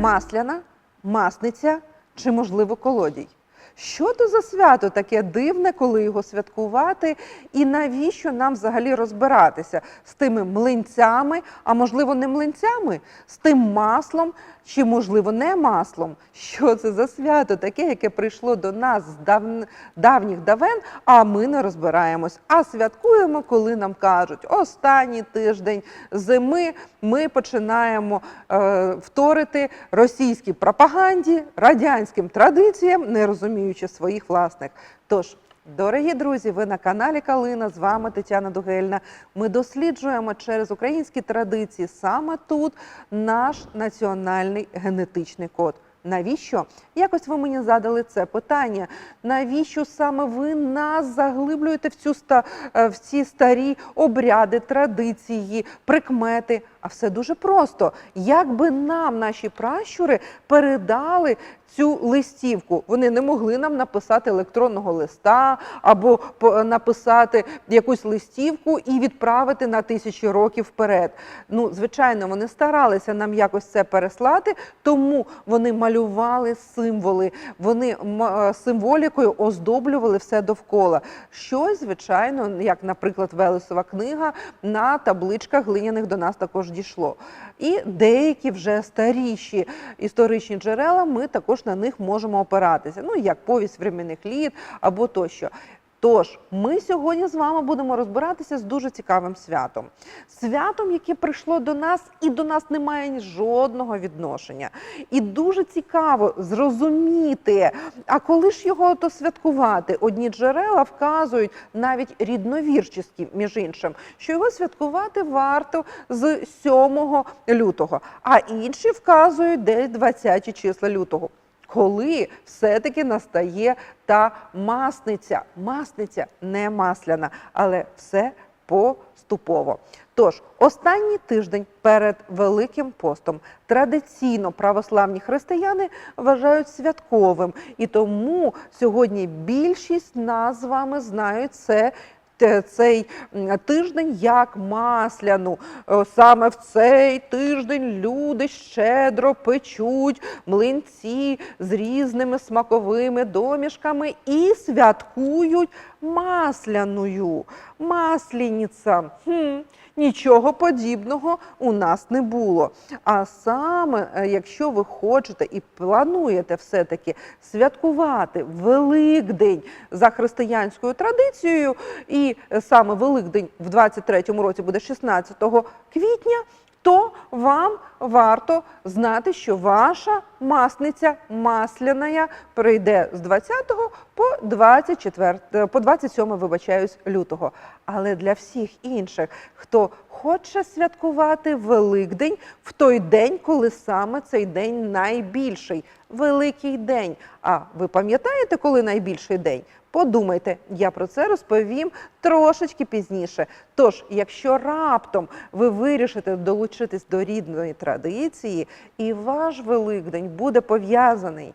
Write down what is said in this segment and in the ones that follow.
Масляна, масниця чи, можливо, колодій? Що то за свято таке дивне, коли його святкувати, і навіщо нам взагалі розбиратися з тими млинцями, а можливо, не млинцями, з тим маслом, чи, можливо, не маслом? Що це за свято таке, яке прийшло до нас з дав... давніх давен, а ми не розбираємось. А святкуємо, коли нам кажуть, останній тиждень зими ми починаємо е, вторити російській пропаганді, радянським традиціям, не розуміючи своїх власних. Тож, Дорогі друзі, ви на каналі Калина. З вами Тетяна Дугельна. Ми досліджуємо через українські традиції саме тут наш національний генетичний код. Навіщо? Якось ви мені задали це питання. Навіщо саме ви нас заглиблюєте в цю е, в ці старі обряди, традиції, прикмети? А все дуже просто. Як би нам наші пращури передали цю листівку? Вони не могли нам написати електронного листа або написати якусь листівку і відправити на тисячі років вперед. Ну, звичайно, вони старалися нам якось це переслати, тому вони малювали символи, вони е, символікою оздоблювали все довкола. Щось, звичайно, як, наприклад, Велесова книга на табличках глиняних до нас також дійшло. І деякі вже старіші історичні джерела, ми також на них можемо опиратися. Ну, як повість временних літ або тощо. Тож, ми сьогодні з вами будемо розбиратися з дуже цікавим святом. Святом, яке прийшло до нас і до нас не має жодного відношення. І дуже цікаво зрозуміти, а коли ж його то святкувати? Одні джерела вказують навіть рідновірчі, між іншим, що його святкувати варто з 7 лютого, а інші вказують десь 20 числа лютого коли все-таки настає та масниця. Масниця не масляна, але все поступово. Тож, останній тиждень перед Великим постом традиційно православні християни вважають святковим, і тому сьогодні більшість нас з вами знають це цей тиждень як масляну. Е, Саме в цей тиждень люди щедро печуть млинці з різними смаковими домішками і святкують масляною. Масляниця. Хм. Нічого подібного у нас не було. А саме, е, якщо ви хочете і плануєте все-таки святкувати Великдень за християнською традицією, і е, саме Великдень в 23-му році буде 16 квітня, то вам варто знати, що ваша масниця масляна прийде з 20 по 24, е, по 27, вибачаюсь, лютого. Але для всіх інших, хто хоче святкувати Великдень в той день, коли саме цей день найбільший, Великий день. А ви пам'ятаєте, коли найбільший день? Подумайте, я про це розповім трошечки пізніше. Тож, якщо раптом ви вирішите долучитись до рідної традиції, і ваш Великдень буде пов'язаний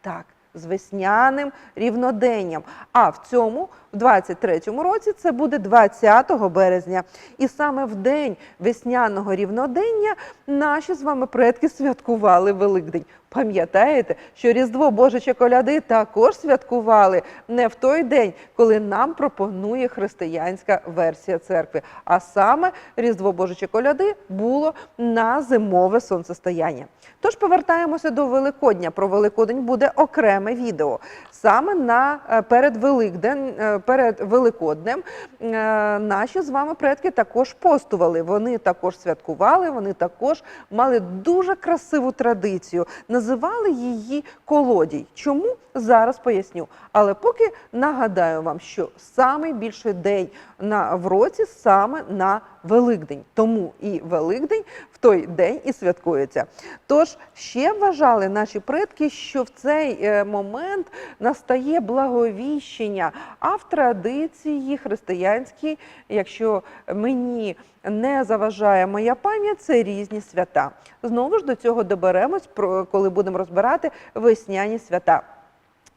так, з весняним рівноденням. А в цьому, в 23-му році, це буде 20 березня. І саме в день весняного рівнодення наші з вами предки святкували Великдень. Пам'ятаєте, що Різдво Божичі коляди також святкували не в той день, коли нам пропонує християнська версія церкви. А саме Різдво Божичі коляди було на зимове сонцестояння. Тож повертаємося до Великодня. Про Великодень буде окреме відео. Саме на е, перед Великдень, е, перед Великоднем е, наші з вами предки також постували. Вони також святкували, вони також мали дуже красиву традицію. Називали її колодій. Чому зараз поясню. Але поки нагадаю вам, що самий більший день на в році саме на Великдень. Тому і Великдень той день і святкується. Тож ще вважали наші предки, що в цей е, момент настає благовіщення, а в традиції християнській, якщо мені не заважає моя пам'ять, це різні свята. Знову ж до цього доберемось, коли будемо розбирати весняні свята.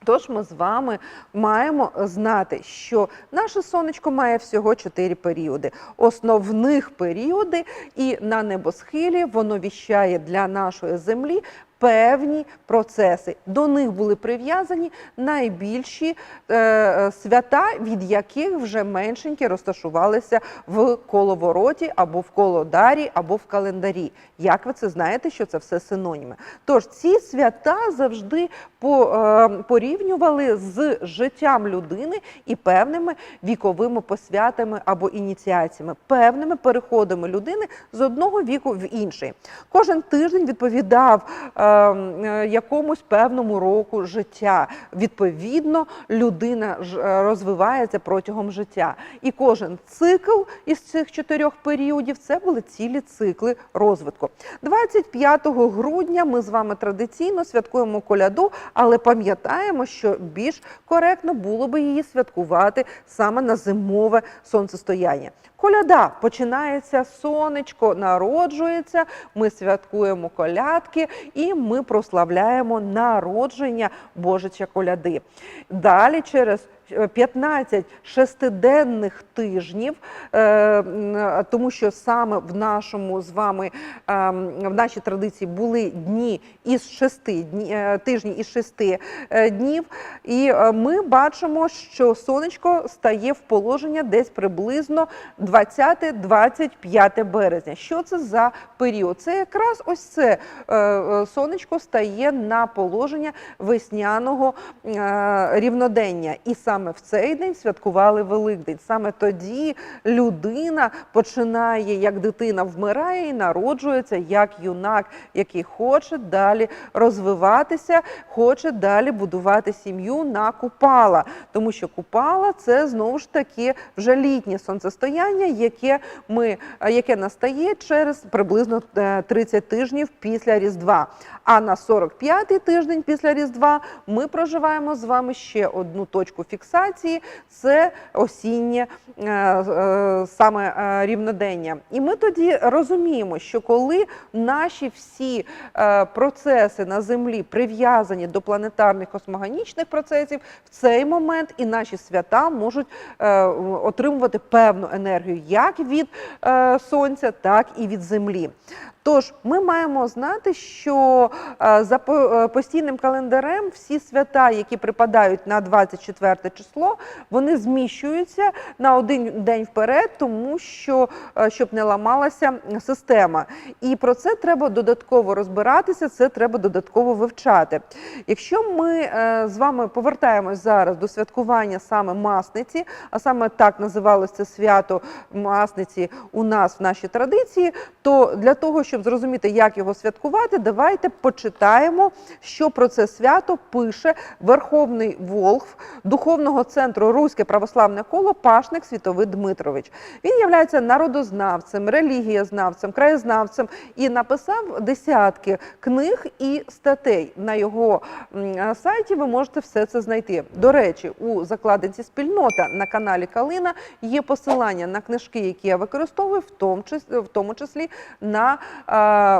Тож ми з вами маємо знати, що наше сонечко має всього чотири періоди. Основних періоди, і на небосхилі воно віщає для нашої землі певні процеси. До них були прив'язані найбільші е, е, свята, від яких вже меншенькі розташувалися в коловороті або в колодарі, або в календарі. Як ви це знаєте, що це все синоніми? Тож ці свята завжди по, е, порівнювали з життям людини і певними віковими посвятами або ініціаціями, певними переходами людини з одного віку в інший. Кожен тиждень відповідав е, якомусь певному року життя. Відповідно, людина е, розвивається протягом життя. І кожен цикл із цих чотирьох періодів це були цілі цикли розвитку. 25 грудня ми з вами традиційно святкуємо коляду, але пам'ятаємо, що більш коректно було би її святкувати саме на зимове сонцестояння. Коляда починається, сонечко народжується. Ми святкуємо колядки і ми прославляємо народження Божича коляди. Далі через 15 шестиденних тижнів, е, тому що саме в нашому з вами ем, в нашій традиції були дні із шести е, тижні із шести е, днів, і е, ми бачимо, що сонечко стає в положення десь приблизно 20-25 березня. Що це за період? Це якраз ось це е, е, сонечко стає на положення весняного е, рівнодення, і саме в цей день святкували Великдень. Саме тоді людина починає, як дитина вмирає і народжується як юнак, який хоче далі розвиватися, хоче далі будувати сім'ю на купала, тому що купала це знову ж таки вже літнє сонцестояння, яке ми е, яке настає через приблизно е, 30 тижнів після Різдва. А на 45-й тиждень після Різдва ми проживаємо з вами ще одну точку фіксації це осіннє е, е, саме е, рівнодення. І ми тоді розуміємо, що коли наші всі процеси на землі прив'язані до планетарних космогонічних процесів, в цей момент і наші свята можуть отримувати певну енергію як від сонця, так і від землі. Тож ми маємо знати, що е, за е, постійним календарем всі свята, які припадають на 24 число, вони зміщуються на один день вперед, тому що е, щоб не ламалася система. І про це треба додатково розбиратися, це треба додатково вивчати. Якщо ми з вами повертаємось зараз до святкування саме масниці, а саме так називалося свято масниці у нас в нашій традиції, то для того, щоб зрозуміти, як його святкувати, давайте почитаємо, що про це свято пише Верховний Волхв Духовного центру Руське православне коло Пашник Світовид Дмитрович. Він являється народознавцем, релігієзнавцем, краєзнавцем і написав десятки книг і статей. На його сайті ви можете все це знайти. До речі, у закладинці спільнота на каналі Калина є посилання на книжки, які я використовую, в тому числі, на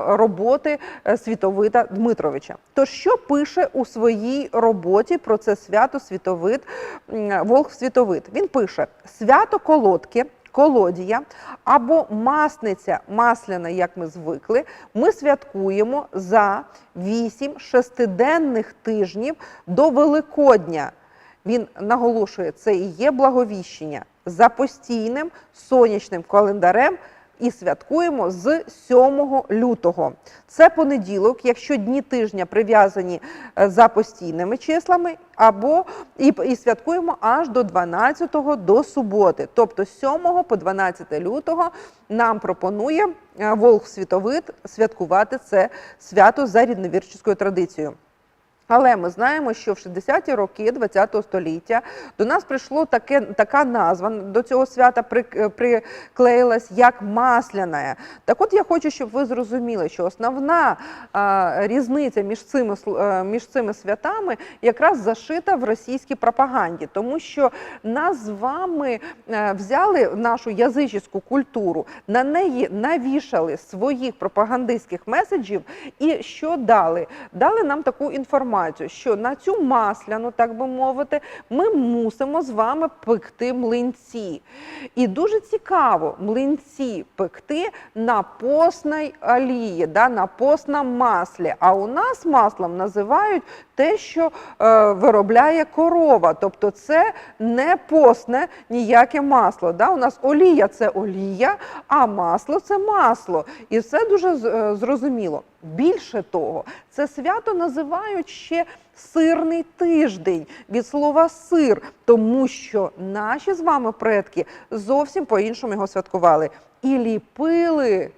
роботи е, Світовида Дмитровича. То що пише у своїй роботі про це свято Світовид м, Волх Світовид? Він пише: свято колодки. Колодія або масниця масляна, як ми звикли, ми святкуємо за вісім шестиденних тижнів до Великодня. Він наголошує, це і є благовіщення за постійним сонячним календарем і святкуємо з 7 лютого. Це понеділок, якщо дні тижня прив'язані е, за постійними числами, або і, і святкуємо аж до 12-го до суботи. Тобто з 7 по 12 лютого нам пропонує е, Волх Світовид святкувати це свято за рідновірчою традицією. Але ми знаємо, що в 60-ті роки ХХ століття до нас прийшло таке, така назва до цього свята при, приклеїлась як масляна. Так от я хочу, щоб ви зрозуміли, що основна а, різниця між цими, е, між цими святами якраз зашита в російській пропаганді, тому що нас з вами е, взяли нашу язичську культуру, на неї навішали своїх пропагандистських меседжів, і що дали? Дали нам таку інформацію інформацію, що на цю масляну, так би мовити, ми мусимо з вами пекти млинці. І дуже цікаво млинці пекти на постній олії, да, на постному маслі. А у нас маслом називають те, що е, виробляє корова. Тобто це не постне ніяке масло. Да? У нас олія це олія, а масло це масло. І все дуже е, зрозуміло. Більше того, це свято називають ще сирний тиждень від слова сир, тому що наші з вами предки зовсім по-іншому його святкували і ліпили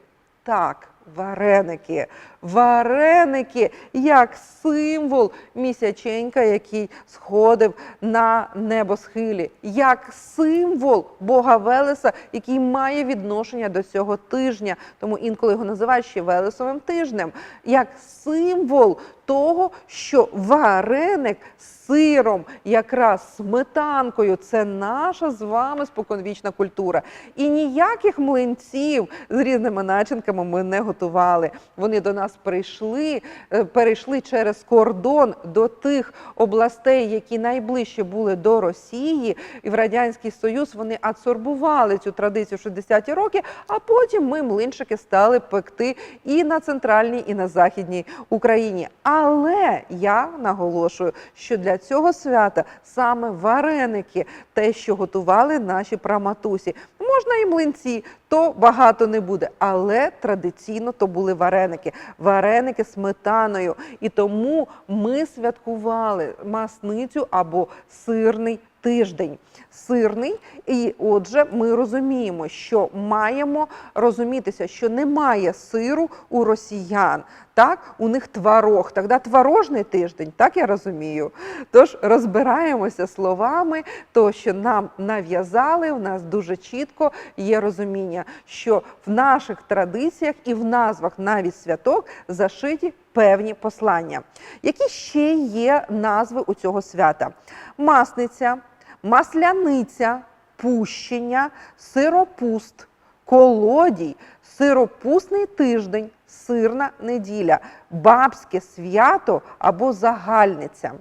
так. Вареники, вареники як символ місяченька, який сходив на небосхилі, як символ Бога Велеса, який має відношення до цього тижня. Тому інколи його називають ще Велесовим тижнем, як символ того, що вареник з сиром, якраз сметанкою, це наша з вами споконвічна культура. І ніяких млинців з різними начинками ми не готували. Вони до нас прийшли, е, перейшли через кордон до тих областей, які найближче були до Росії, і в Радянський Союз вони адсорбували цю традицію 60-ті роки, а потім ми млинчики стали пекти і на центральній, і на західній Україні. Але я наголошую, що для цього свята саме вареники, те, що готували наші праматусі. Можна і млинці, то багато не буде, але традиційно то були вареники, вареники сметаною. І тому ми святкували масницю або сирний тиждень. Сирний, і отже, ми розуміємо, що маємо розумітися, що немає сиру у росіян. Так, у них творог. Тоді творожний тиждень, так я розумію. Тож розбираємося словами, то що нам нав'язали, у нас дуже чітко є розуміння, що в наших традиціях і в назвах навіть святок зашиті певні послання. Які ще є назви у цього свята? Масниця, масляниця, пущення, сиропуст, колодій, сиропусний тиждень, сирна неділя, бабське свято або загальниця.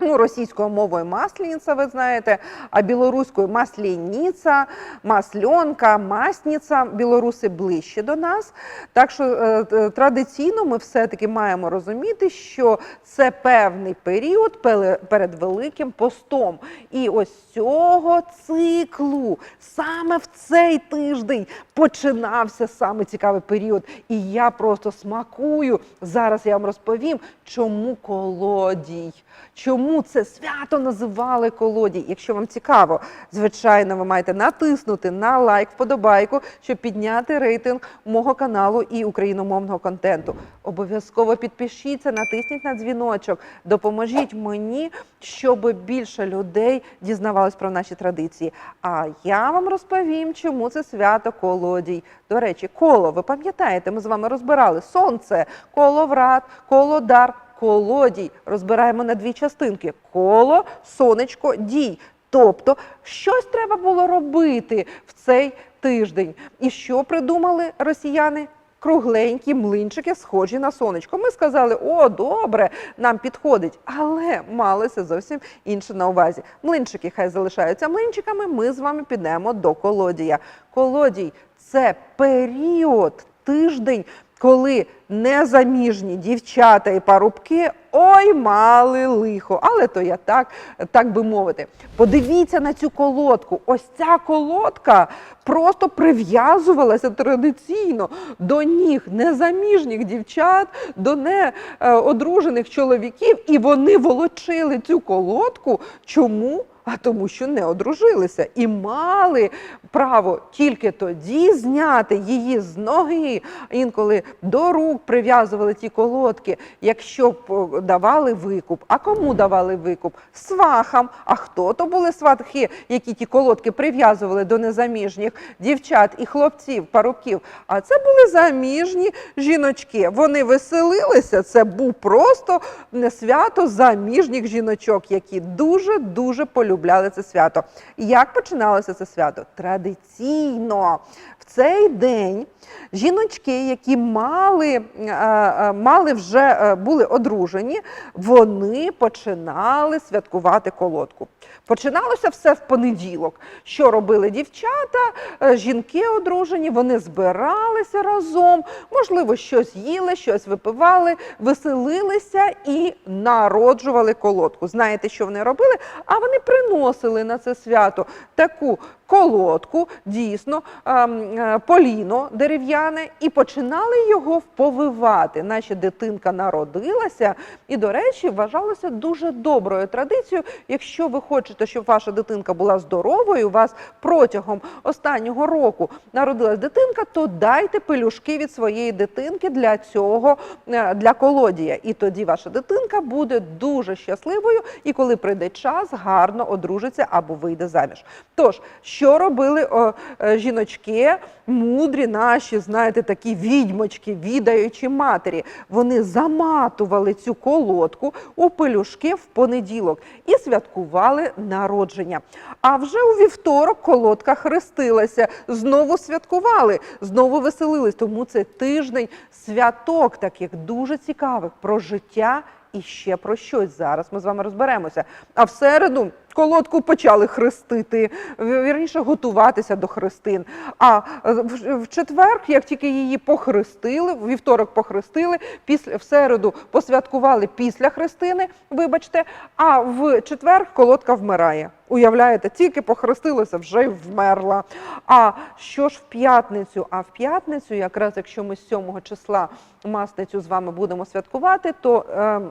Ну, російською мовою маслениця, ви знаєте, а білоруською маслєніця, масльонка, масниця. Білоруси ближче до нас. Так що е, е, традиційно ми все-таки маємо розуміти, що це певний період перед Великим постом. І ось цього циклу, саме в цей тиждень, починався саме цікавий період. І я просто смакую. Зараз я вам розповім, чому колодій. Чому це свято називали колодій? Якщо вам цікаво, звичайно, ви маєте натиснути на лайк, вподобайку, щоб підняти рейтинг мого каналу і україномовного контенту. Обов'язково підпишіться, натисніть на дзвіночок, допоможіть мені, щоб більше людей дізнавалось про наші традиції. А я вам розповім, чому це свято колодій. До речі, коло, ви пам'ятаєте, ми з вами розбирали сонце, коловрат, колодар колодій розбираємо на дві частинки: коло, сонечко, дій. Тобто, щось треба було робити в цей тиждень. І що придумали росіяни? Кругленькі млинчики, схожі на сонечко. Ми сказали, о, добре, нам підходить, але малося зовсім інше на увазі. Млинчики хай залишаються млинчиками. Ми з вами підемо до колодія. Колодій це період, тиждень, коли незаміжні дівчата і парубки ой мали лихо. Але то я так, так би мовити. Подивіться на цю колодку. Ось ця колодка просто прив'язувалася традиційно до ніг незаміжніх дівчат, до неодружених чоловіків, і вони волочили цю колодку. Чому? А тому, що не одружилися і мали право тільки тоді зняти її з ноги. Інколи до рук прив'язували ті колодки, якщо б давали викуп. А кому давали викуп? Свахам. А хто то були сватхи, які ті колодки прив'язували до незаміжніх дівчат і хлопців, парубків? А це були заміжні жіночки. Вони веселилися. Це був просто не свято заміжніх жіночок, які дуже дуже полюбили полюбляли це свято. Як починалося це свято? Традиційно. В цей день жіночки, які мали, е, е, мали вже е, були одружені, вони починали святкувати колодку. Починалося все в понеділок. Що робили дівчата, Е, жінки одружені, вони збиралися разом, можливо, щось їли, щось випивали, веселилися і народжували колодку. Знаєте, що вони робили? А вони приносили на це свято таку колодку, дійсно, ем, е, поліно дерев'яне, і починали його вповивати. Наче дитинка народилася, і, до речі, вважалося дуже доброю традицією. Якщо ви хочете, щоб ваша дитинка була здоровою, у вас протягом останнього року народилась дитинка, то дайте пелюшки від своєї дитинки для цього е, для колодія. І тоді ваша дитинка буде дуже щасливою, і коли прийде час, гарно одружиться або вийде заміж. Тож, що робили о, е, жіночки, мудрі наші, знаєте, такі відьмочки, відаючі матері? Вони заматували цю колодку у пелюшки в понеділок і святкували народження. А вже у вівторок колодка хрестилася, знову святкували, знову веселились. Тому це тиждень святок, таких дуже цікавих про життя. І ще про щось зараз ми з вами розберемося. А в середу колодку почали хрестити, вірніше готуватися до хрестин. А е, в четвер, як тільки її похрестили, в вівторок похрестили, після в середу посвяткували після хрестини, вибачте, а в четвер колодка вмирає. Уявляєте, тільки похрестилася, вже й вмерла. А що ж в п'ятницю? А в п'ятницю, якраз якщо ми з 7 числа масницю з вами будемо святкувати, то. ем,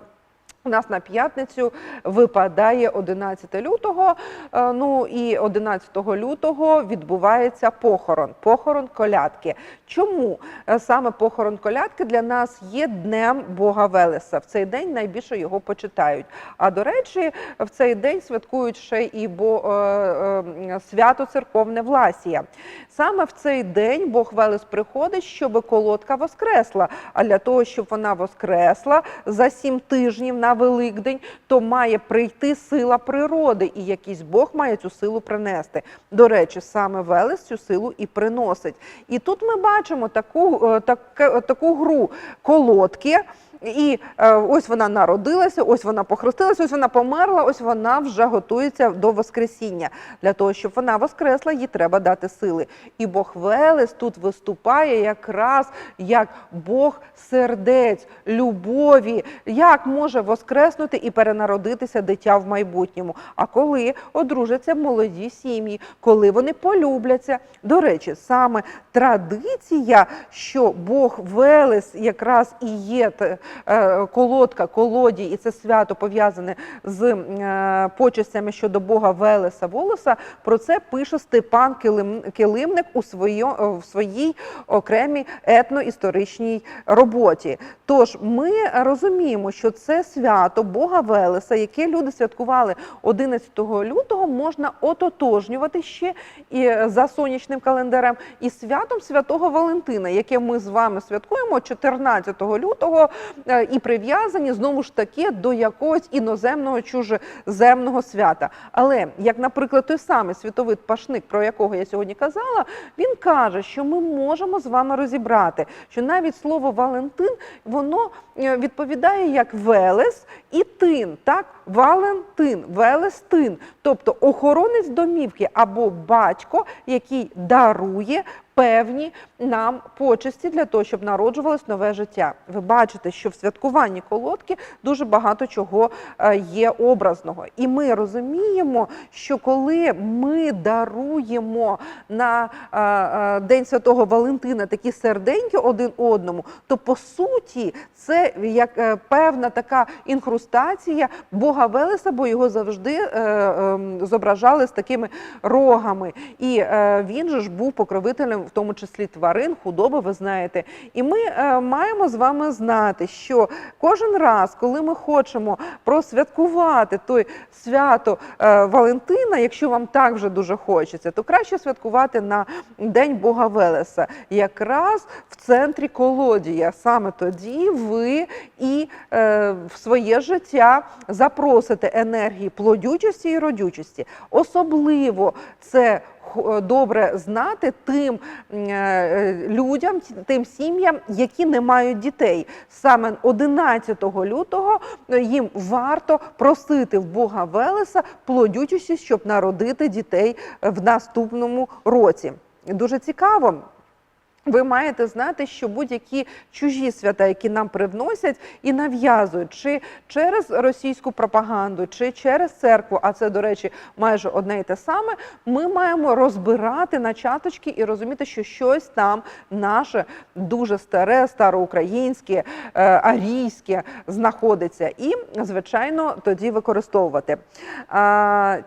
у нас на п'ятницю випадає 11 лютого. е, Ну і 11 лютого відбувається похорон, похорон колядки. Чому е, саме похорон колядки для нас є днем Бога Велеса? В цей день найбільше його почитають. А до речі, в цей день святкують ще і бо, е, свято церковне Власія. Саме в цей день Бог Велес приходить, щоб колодка воскресла. А для того, щоб вона воскресла за сім тижнів на Великдень, то має прийти сила природи, і якийсь Бог має цю силу принести. До речі, саме Велес цю силу і приносить. І тут ми бачимо таку, так, таке- таку гру колодки. І е, ось вона народилася, ось вона похрестилася, ось вона померла, ось вона вже готується до Воскресіння. Для того, щоб вона воскресла, їй треба дати сили. І Бог Велес тут виступає якраз як Бог сердець, любові, як може воскреснути і перенародитися дитя в майбутньому. А коли одружаться молоді сім'ї, коли вони полюбляться. До речі, саме традиція, що Бог Велес якраз і є колодка, колодій, і це свято пов'язане з е, почестями щодо Бога Велеса Волоса. Про це пише Степан Килим- Килимник у в своїй окремій етноісторичній роботі. Тож ми розуміємо, що це свято Бога Велеса, яке люди святкували 11 лютого, можна ототожнювати ще і за сонячним календарем і святом Святого Валентина, яке ми з вами святкуємо 14 лютого е, і прив'язані знову ж таки до якогось іноземного чужеземного свята. Але як, наприклад, той самий світовий пашник, про якого я сьогодні казала, він каже, що ми можемо з вами розібрати, що навіть слово Валентин воно е, відповідає як Велес і тин, так Валентин, Велестин, тобто охоронець домівки або батько, який дарує певні нам почесті для того, щоб народжувалось нове життя. Ви бачите, що в святкуванні колодки дуже багато чого е, є образного. І ми розуміємо, що коли ми даруємо на е, е, День Святого Валентина такі серденьки один одному, то по суті це як певна така інхрустація Бога Велеса, бо його завжди е, е, зображали з такими рогами. І він же ж був покровителем в тому числі тварин, худоби, ви знаєте. І ми е, маємо з вами знати, що кожен раз, коли ми хочемо просвяткувати той свято е, Валентина, якщо вам так вже дуже хочеться, то краще святкувати на День Бога Велеса, якраз в центрі колодія. Саме тоді ви і е, в своє життя запросите енергії плодючості і родючості. Особливо це добре знати тим е, людям, тим сім'ям, які не мають дітей. Саме 11 лютого е, їм варто просити в Бога Велеса плодючості, щоб народити дітей в наступному році. Дуже цікаво. Ви маєте знати, що будь-які чужі свята, які нам привносять і нав'язують, чи через російську пропаганду, чи через церкву, а це, до речі, майже одне і те саме, ми маємо розбирати начаточки і розуміти, що щось там наше дуже старе, староукраїнське, е, арійське знаходиться, і, звичайно, тоді використовувати.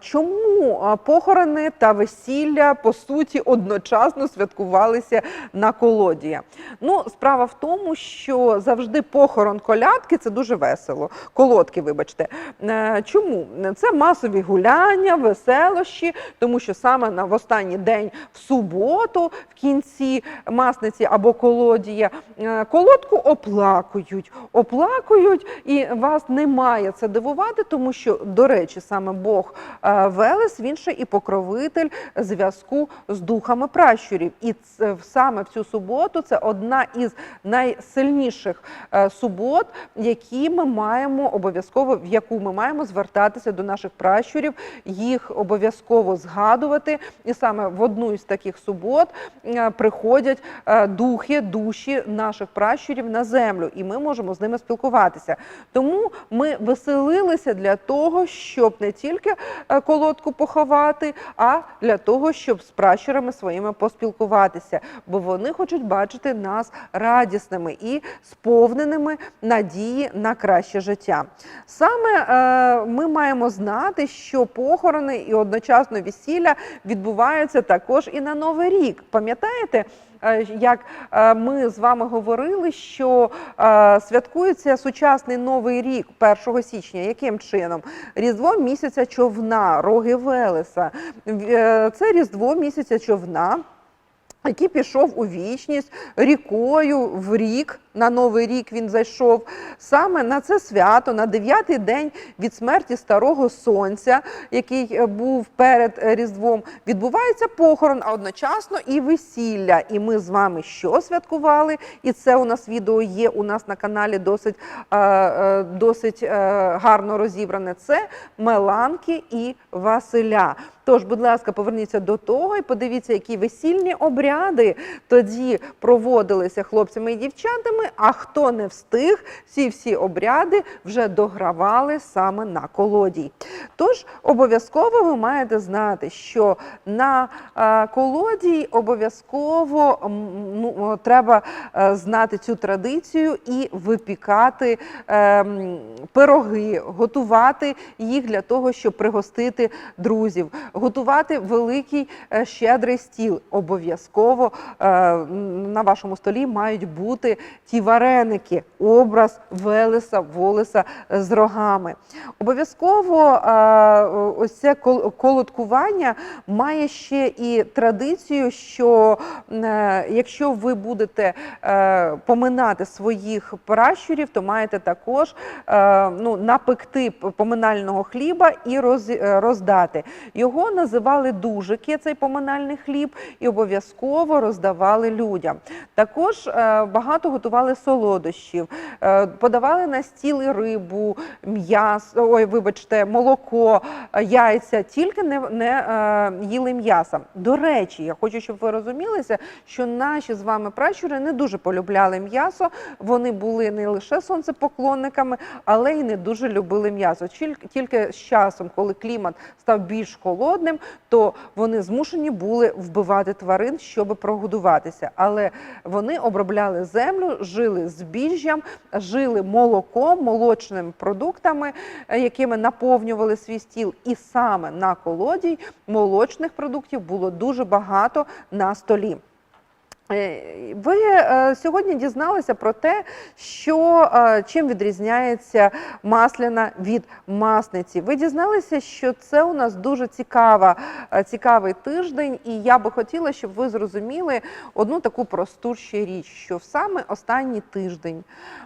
Чому похорони та весілля по суті одночасно святкувалися на колодія? Ну, справа в тому, що завжди похорон колядки це дуже весело. Колодки, вибачте. Е, Чому? Це масові гуляння, веселощі, тому що саме на в останній день в суботу, в кінці масниці або колодія, е, колодку оплакують, оплакують, і вас не має це дивувати, тому що, до речі, саме Бог е, Велес, він ще і покровитель зв'язку з духами пращурів. І саме в цю суботу це одна із найсильніших е, субот, які ми маємо обов'язково, в яку ми маємо звертатися до наших пращурів, їх обов'язково згадувати. І саме в одну із таких субот е, приходять е, духи, душі наших пращурів на землю, і ми можемо з ними спілкуватися. Тому ми веселилися для того, щоб не тільки колодку поховати, а для того, щоб з пращурами своїми поспілкуватися, бо вони хочуть бачити нас радісними і сповненими надії на краще життя. Саме е, ми маємо знати, що похорони і одночасно весілля відбуваються також і на Новий рік. Пам'ятаєте? е, Як е, ми з вами говорили, що е, святкується сучасний новий рік 1 січня. Яким чином? Різдво місяця човна, роги Велеса. Це різдво місяця човна який пішов у вічність рікою в рік. На новий рік він зайшов саме на це свято, на дев'ятий день від смерті старого сонця, який е, був перед е, Різдвом. Відбувається похорон, а одночасно і весілля. І ми з вами що святкували? І це у нас відео є у нас на каналі досить, е, досить гарно розібране. Це Меланки і Василя. Тож, будь ласка, поверніться до того і подивіться, які весільні обряди тоді проводилися хлопцями і дівчатами. А хто не встиг, ці всі обряди вже догравали саме на колодій. Тож обов'язково ви маєте знати, що на е, колодій обов'язково ну, треба е, знати цю традицію і випікати е, пироги, готувати їх для того, щоб пригостити друзів, готувати великий щедрий стіл. Обов'язково на вашому столі мають бути ті вареники, образ Велеса, Волеса е, з рогами. Обов'язково е, ось це колодкування має ще і традицію, що е, якщо ви будете е, поминати своїх пращурів, то маєте також е, ну, напекти поминального хліба і е, роздати. Його називали дужики, цей поминальний хліб, і обов'язково роздавали людям. Також е, багато готували солодощів, е, подавали на стіл і рибу, м'ясо, ой, вибачте, молоко, е, яйця, тільки не, не е, їли м'яса. До речі, я хочу, щоб ви розумілися, що наші з вами пращури не дуже полюбляли м'ясо. Вони були не лише сонцепоклонниками, але й не дуже любили м'ясо. Тільки з часом, коли клімат став більш холодним, то вони змушені були вбивати тварин, щоб прогодуватися. Але вони обробляли землю, жили збіжжям, жили молоком, молочними продуктами, е, якими наповнювали свій стіл. І саме на колодій молочних продуктів було дуже багато на столі. Е, Ви е, сьогодні дізналися про те, що е, чим відрізняється масляна від масниці. Ви дізналися, що це у нас дуже цікава, цікавий тиждень, і я би хотіла, щоб ви зрозуміли одну таку просту ще річ, що в саме останній тиждень,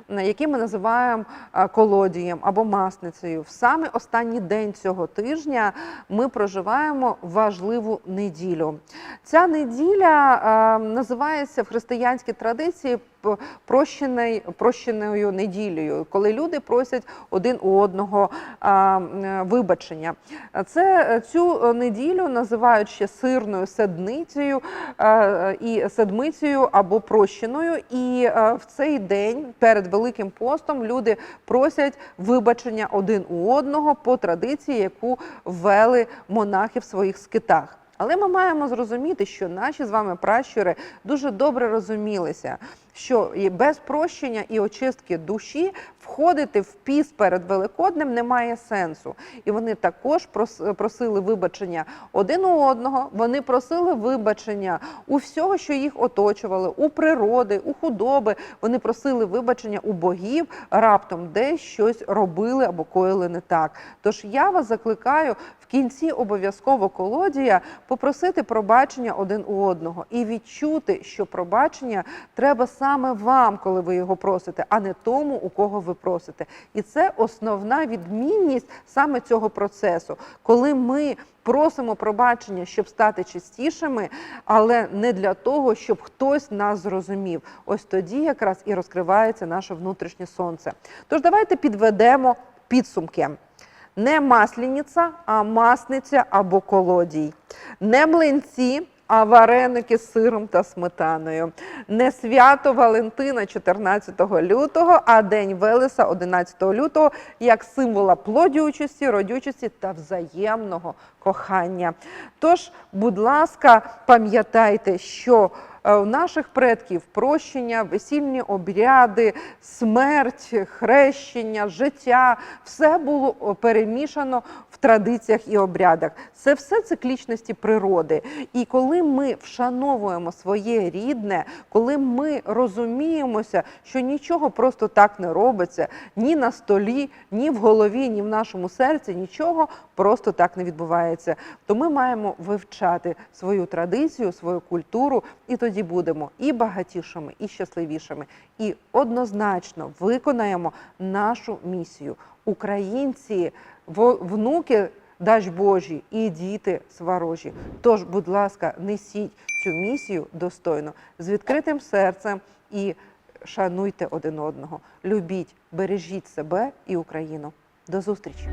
який ми називаємо колодієм або масницею, в саме останній день цього тижня ми проживаємо важливу неділю. Ця неділя е, називається в християнській традиції п- прощеною неділею, коли люди просять один у одного а, вибачення. Це цю неділю називають ще сирною седмицею е, і седмицею або прощеною. І в цей день перед Великим постом люди просять вибачення один у одного по традиції, яку ввели монахи в своїх скитах. Але ми маємо зрозуміти, що наші з вами пращури дуже добре розумілися, що і без прощення і очистки душі входити в піс перед Великоднем немає сенсу. І вони також просили вибачення один у одного. Вони просили вибачення у всього, що їх оточувало, у природи, у худоби. Вони просили вибачення у богів, раптом десь щось робили або коїли не так. Тож я вас закликаю в кінці обов'язково колодія попросити пробачення один у одного і відчути, що пробачення треба саме вам, коли ви його просите, а не тому, у кого ви просите. І це основна відмінність саме цього процесу, коли ми. Просимо пробачення, щоб стати чистішими, але не для того, щоб хтось нас зрозумів. Ось тоді якраз і розкривається наше внутрішнє сонце. Тож давайте підведемо підсумки. Не масляниця, а масниця або колодій. Не млинці, а вареники з сиром та сметаною. Не свято Валентина 14 лютого, а День Велеса 11 лютого як символа плодючості, родючості та взаємного кохання. Тож, будь ласка, пам'ятайте, що у наших предків прощення, весільні обряди, смерть, хрещення, життя все було перемішано в традиціях і обрядах. Це все циклічності природи. І коли ми вшановуємо своє рідне, коли ми розуміємося, що нічого просто так не робиться, ні на столі, ні в голові, ні в нашому серці, нічого просто так не відбувається, то ми маємо вивчати свою традицію, свою культуру, і тоді будемо і багатішими, і щасливішими, і однозначно виконаємо нашу місію. Українці, внуки дач Божі і діти сварожі. Тож, будь ласка, несіть цю місію достойно з відкритим серцем і шануйте один одного. Любіть, бережіть себе і Україну. До зустрічі!